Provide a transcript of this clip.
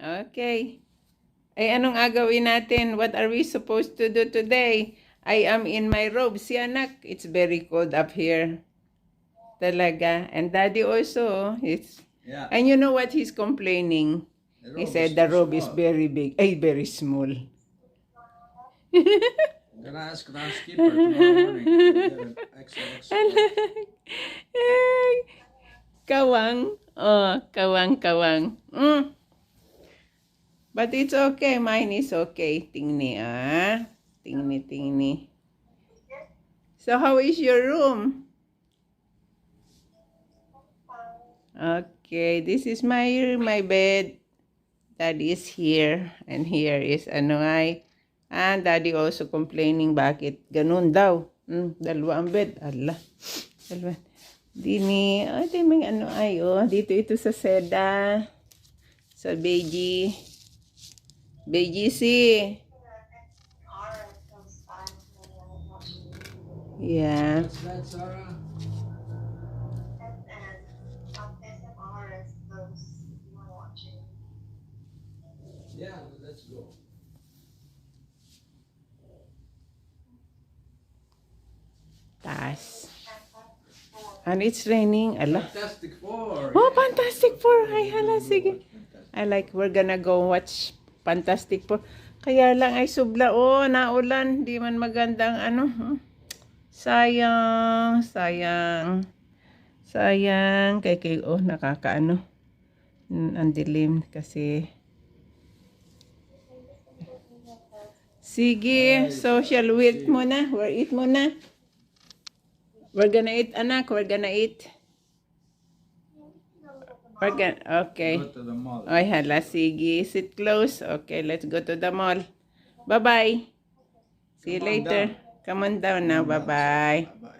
Okay. Ay, anong agawin natin? What are we supposed to do today? I am in my robe. Si anak, it's very cold up here. Talaga. And daddy also, it's... Yeah. And you know what he's complaining? He said is the robe is small. very big. Ay, very small. I'm gonna ask the housekeeper tomorrow morning. kawang. Oh, kawang, kawang. Mm. But it's okay. Mine is okay. Tingni, ah. Tingni, tingni. So, how is your room? Okay, this is my my bed. Daddy is here. And here is ano ay. And daddy also complaining bakit ganun daw. Hmm, dalawa ang bed. Ala. Dalawa. Dini, oh, di may ano ay, oh. Dito ito sa Seda. Sa Beji. Si. Yeah. What's that, Sarah? Yeah, let's go. Taas. And it's raining. Ala. Fantastic Four. Oh. Fantastic Four. Ay, hala, sige. I like, we're gonna go watch Fantastic Four. Kaya lang ay subla, oh, naulan. Di man magandang ano. Sayang, sayang. Sayang. Kay, kay, oh, nakakaano. Ang dilim kasi. Sige, social week muna. We're eat muna. We're gonna eat, anak. We're gonna eat. Gonna, okay. Go to the mall. Ay, hala, sige. Sit close. Okay, let's go to the mall. Bye-bye. See you Come on later. Come on down now. Bye-bye.